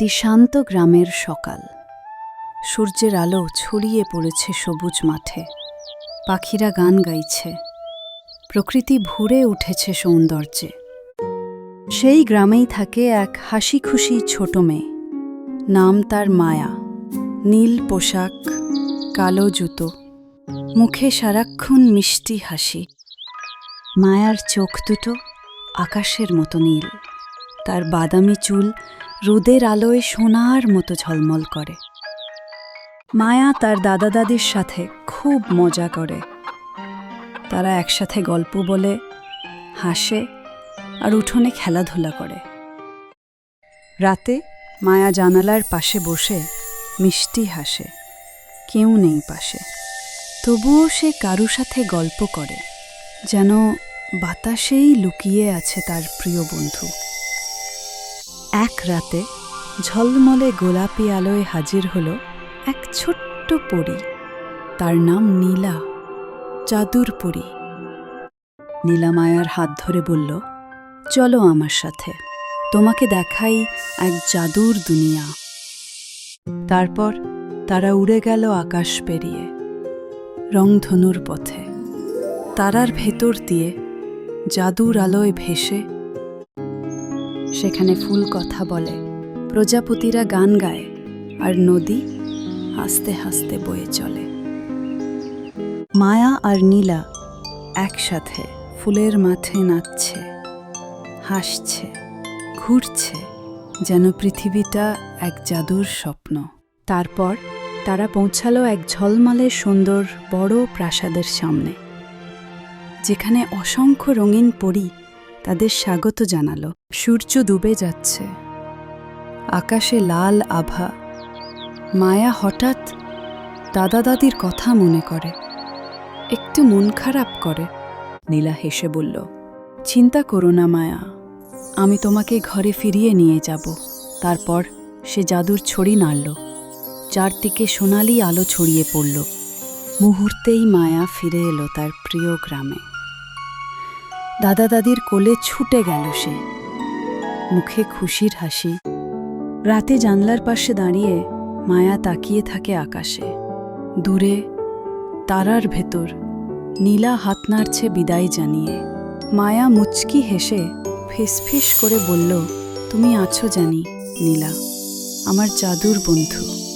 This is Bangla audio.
একটি শান্ত গ্রামের সকাল। সূর্যের আলো ছড়িয়ে পড়েছে সবুজ মাঠে। পাখিরা গান গাইছে। প্রকৃতি ভরে উঠেছে সৌন্দর্যে। সেই গ্রামেই থাকে এক হাসি খুশি ছোট মেয়ে। নাম তার মায়া। নীল পোশাক, কালো জুতো। মুখে সারাক্ষণ মিষ্টি হাসি। মায়ার চোখ দুটো আকাশের মতো নীল। তার বাদামি চুল রোদের আলোয় সোনার মতো ঝলমল করে। মায়া তার দাদা দাদির সাথে খুব মজা করে। তারা একসাথে গল্প বলে, হাসে আর উঠোনে খেলাধুলা করে। রাতে মায়া জানালার পাশে বসে মিষ্টি হাসে, কেউ নেই পাশে। তবুও সে কারু সাথে গল্প করে, যেন বাতাসেই লুকিয়ে আছে তার প্রিয় বন্ধু। এক রাতে ঝলমলে গোলাপি আলোয় হাজির হলো এক ছোট্ট পরী। তার নাম নীলা, জাদুর পরী। নীলা মায়ার হাত ধরে বলল, চলো আমার সাথে, তোমাকে দেখাই এক জাদুর দুনিয়া। তারপর তারা উড়ে গেল আকাশ পেরিয়ে, রংধনুর পথে। তারার ভেতর দিয়ে জাদুর আলোয় ভেসে সেখানে ফুল কথা বলে। প্রজাপতিরা গান গায় আর নদী হাসতে হাসতে বয়ে চলে। মায়া আর নীলা একসাথে ফুলের মাঠে নাচছে, হাসছে, ঘুরছে, যেন পৃথিবীটা এক জাদুর স্বপ্ন। তারপর তারা পৌঁছালো এক ঝলমলে সুন্দর বড় প্রাসাদের সামনে, যেখানে অসংখ্য রঙিন পরী তাদের স্বাগত জানালো। সূর্য ডুবে যাচ্ছে। আকাশে লাল আভা। মায়া হঠাৎ দাদা দাদির কথা মনে করে। একটু মন খারাপ করে। নীলা হেসে বলল, চিন্তা করো না মায়া। আমি তোমাকে ঘরে ফিরিয়ে নিয়ে যাব। তারপর সে জাদুর ছড়ি নাড়ল। চারদিকে সোনালি আলো ছড়িয়ে পড়ল। মুহূর্তেই মায়া ফিরে এলো তার প্রিয় গ্রামে। দাদা দাদির কোলে ছুটে গেল সে। মুখে খুশির হাসি। রাতে জানলার পাশে দাঁড়িয়ে মায়া তাকিয়ে থাকে আকাশে। দূরে, তারার ভেতর, নীলা হাত নাড়ছে বিদায় জানিয়ে। মায়া মুচকি হেসে ফিসফিস করে বলল, তুমি আছো জানি, নীলা। আমার জাদুর বন্ধু।